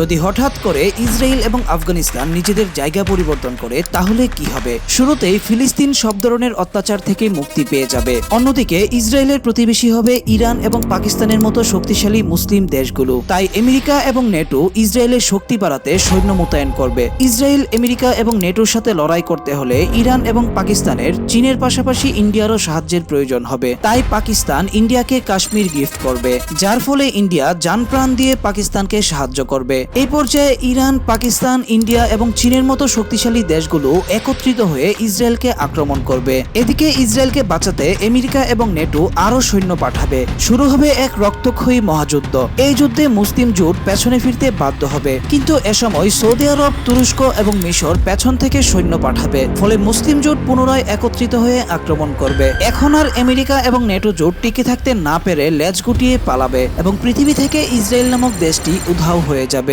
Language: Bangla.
যদি হঠাৎ করে ইসরায়েল এবং আফগানিস্তান নিজেদের জায়গা পরিবর্তন করে, তাহলে কি হবে? শুরুতেই ফিলিস্তিন সব ধরনের অত্যাচার থেকে মুক্তি পেয়ে যাবে। অন্যদিকে, ইসরায়েলের প্রতিবেশী হবে ইরান এবং পাকিস্তানের মতো শক্তিশালী মুসলিম দেশগুলো। তাই আমেরিকা এবং নেটো ইসরায়েলের শক্তি বাড়াতে সৈন্য মোতায়েন করবে। ইসরায়েল, আমেরিকা এবং নেটোর সাথে লড়াই করতে হলে ইরান এবং পাকিস্তানের, চীনের পাশাপাশি ইন্ডিয়ারও সাহায্যের প্রয়োজন হবে। তাই পাকিস্তান ইন্ডিয়াকে কাশ্মীর গিফট করবে, যার ফলে ইন্ডিয়া যান প্রাণ দিয়ে পাকিস্তানকে সাহায্য করবে। এই পর্যায়ে ইরান, পাকিস্তান, ইন্ডিয়া এবং চীনের মতো শক্তিশালী দেশগুলো একত্রিত হয়ে ইসরায়েলকে আক্রমণ করবে। এদিকে ইসরায়েলকে বাঁচাতে আমেরিকা এবং নেটো আরও সৈন্য পাঠাবে। শুরু হবে এক রক্তক্ষয়ী মহাযুদ্ধ। এই যুদ্ধে মুসলিম জোট পেছনে ফিরতে বাধ্য হবে। কিন্তু এ সময় সৌদি আরব, তুরস্ক এবং মিশর পেছন থেকে সৈন্য পাঠাবে। ফলে মুসলিম জোট পুনরায় একত্রিত হয়ে আক্রমণ করবে। এখন আর আমেরিকা এবং নেটো জোট টিকে থাকতে না পেরে লেজ গুটিয়ে পালাবে এবং পৃথিবী থেকে ইসরায়েল নামক দেশটি উধাও হয়ে যাবে।